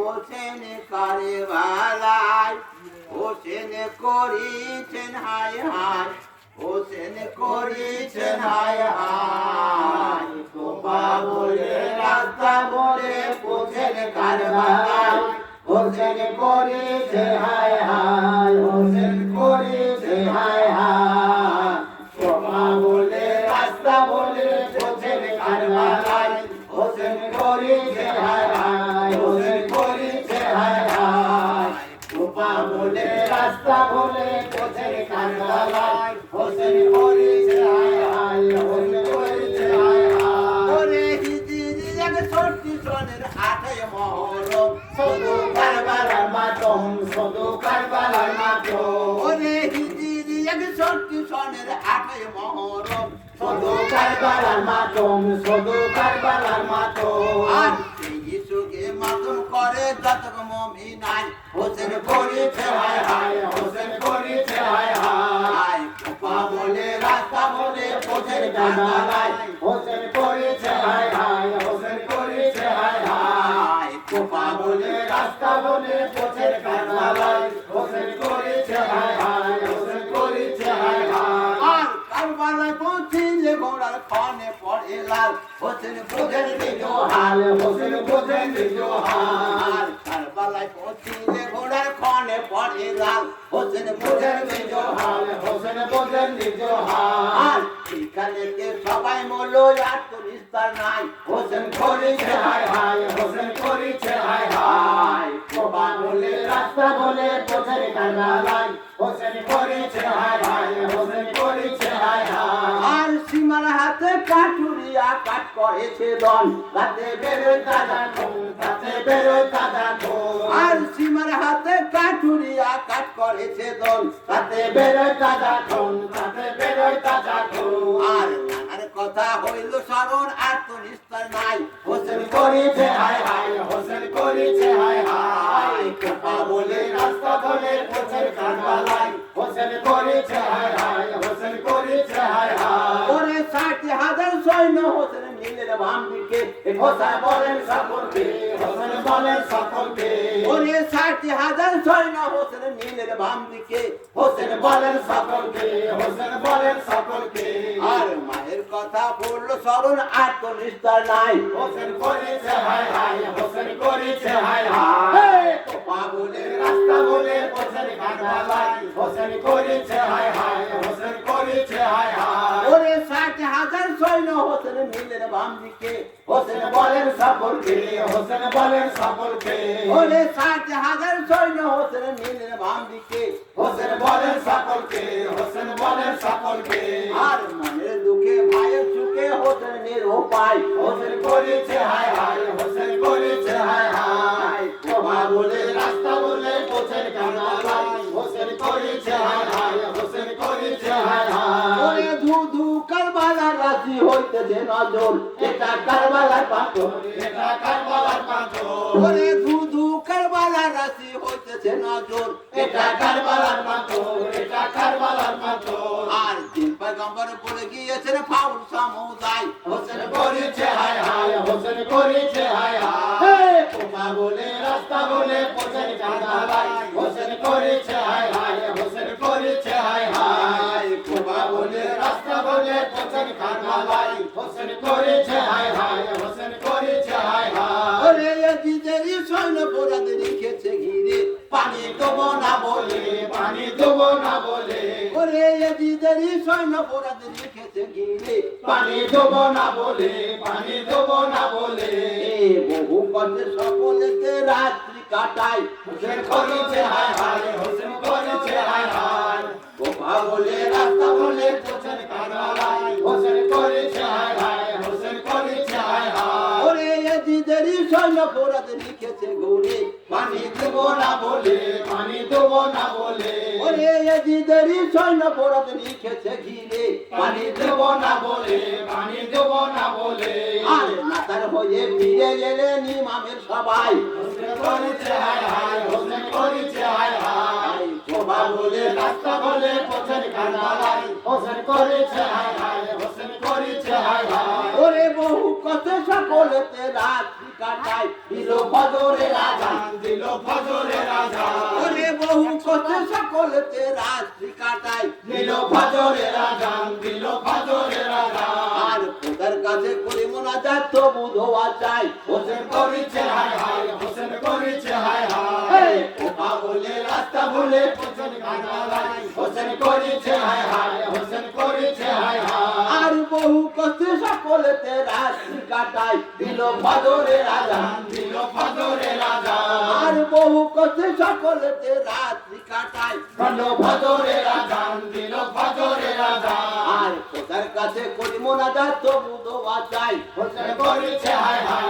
হোসেন কারে ভালাই হোসেন করিছেন হায় হায় হোসেন করিছেন হায় হায়। তোমা বলে, রাস্তা বলে হোসেন কারে ভালাই হোসেন করিছেন হায় হায় হোসেন রাস্তা বলে কার ভালাই হোসেন করিছে হায় হায় হোসেন করিছে হায় হায়। ওরে হিজিরি এক ছোট্টি সনের আঠায় মহরম। শুধু কারবালার মাতম শুধু কারবালার মাতম ওরে হিজিরি এক ছোট্টি সনের আঠায় মহরম। শুধু কারবালার মাতম শুধু কারবালার মাতম আর মাতম করে যতক মমিনাই হোসেন করিছে হায় হায়, হোসেন করিছে হায় হায়। পা বলে, রাস্তা বলে, হোসেন কারবালাই হোসেন করিছে হায় হায়, হোসেন করিছে হায় হায়। কোপা বলে, রাস্তা বলে, হোসেন কারবালাই হোসেন করিছে হায় হায়, হোসেন করিছে হায় হায়। আর কারবালায় পৌঁছিলে ঘোড়ার খনে পড়ে লাল। বোঝেন বোঝেন কারবালায় বোঝেন বোঝেন সবাই মলো আর তো নিস্তার নাই। হোসেন করিছে হায় হায়, হোসেন করিছে হায় হায়। বাবা বলে, রাস্তা বলে হোসেন কারবালাই হোসেন করিছে হায় হায়, হোসেন হাতে কাঠুরিয়া কাট করেছে দন রাতে বেরোয় খুন রাতে বেরোয় খুন আর সীমার হাতে কাঠুরিয়া কাট করেছে দন রাতে বেরোয় খুন রাতে বেরোয় খুন আর নানার কথা হইল স্মরণ, আর তো নিস্তার নাই। হোসেন করিছে, হায় হায়, হোসেন করিছে, হায় হায়। কৃপা বলে রাস্তা বলে হোসেন কারবালাই হোসেন করিছে, হায় হায় ষাট হাজার সৈন্য হোসেন দিকে হোসেন বলেন সকলকে, হোসেন বলেন সকলকে। ওরে ষাট হাজার সৈন্য হোসেন দিকে হোসেন বলেন সকলকে, হোসেন বলেন সকলকে। আর মায়ের কথা বলল স্মরণ আর তো নিস্তার নাই। হোসেন করেছে হোসেন করেছে, হায় বলে, রাস্তা বলে, হোসেন হোসেন করেছে হোসেন মিলের বাম দিকে হোসেন বলেন সকলকে হোসেন বলেন সকলকে ওরে ষাট হাজার সৈন্য হোসেন মিলের বাম দিকে হোসেন বলেন সকলকে হোসেন বলেন সকলকে আর মনের দুঃখে ভাইয়ের সুখে হোসেন নিরুপায়। হোসেন করেছে কারবালার রাশি হইতেছে নজর এটা কারবালার পাথর। এটা কারবালার পাথর। ওরে ধু ধু কারবালার রাশি হইতেছে নজর এটা কারবালার পাথর। এটা কারবালার পাথর। আর তিন পয়গম্বর পড়ে গিয়েছেন ফাউল সমুদায়। হোসেন করেছে হায় হায় হোসেন করেছে হায় হায়। তোমা বলে রাস্তা বলে হোসেন করেছে কারবালাই হোসেন করেছে হায় হায় হোসেন করেছে হায় হায়। ওরে জিদেরি সৈন্য পোড়াদ রেখেছে ঘিরে। পানি দেবো না বলে পানি দেবো না বলে। ওরে জিদেরি সৈন্য পোড়াদ রেখেছে ঘিরে। পানি দেবো না বলে পানি দেবো না বলে। বহু কষ্টে সকলেতে রাত্রি কাটাই হোসেন করেছে হায় হায় হোসেন করেছে হায় হায়। গোপা বলে ওরে এদিদেরই সৈন্য পোরাদ লিখেছে ঘিরে পানি দেব না বলে পানি দেব না বলে আর নাতার হয়ে ফিরে গেলে নিমামের সবাই করেছে হায় হায় হোসেন করেছে হায় হায় শোভা বলে রাস্তা বলে হোসেন কারবালাই হোসেন করেছে হায় হায় হোসেন করেছে হায় হায় ওরে বহু কষ্টে সকলেতে রাত্রি কাটায়, দিল ফজরের আজান, দিল ফজরের আজান। বহু রাত্রি কাটায়। দিল ফজরের আজান দিল ফজরের আজান আর খোদার কাছে করি মোনাজাত তবু ধোয়া চাই হোসেন করেছে হায় হায় হোসেন করেছে হায় হায়। ওপা বলে রাস্তা ভুলে হোসেন কারবালায় হোসেন করেছে হায় হায় হোসেন করেছে হায় হায়। আর বহু কষ্টে সকলেতে রাত্রি কাটায়। দিল ফজরের আজান দিল ফজরের আজান আর বহু কথে সকলেতে রাত্রি কাটাই দিল ভজরে রাজান দিল ভজরে আজান আর খোদার কাছে করি মোনাজাত তবু ধোয়া চাই। হোসেন করেছে হায় হায়।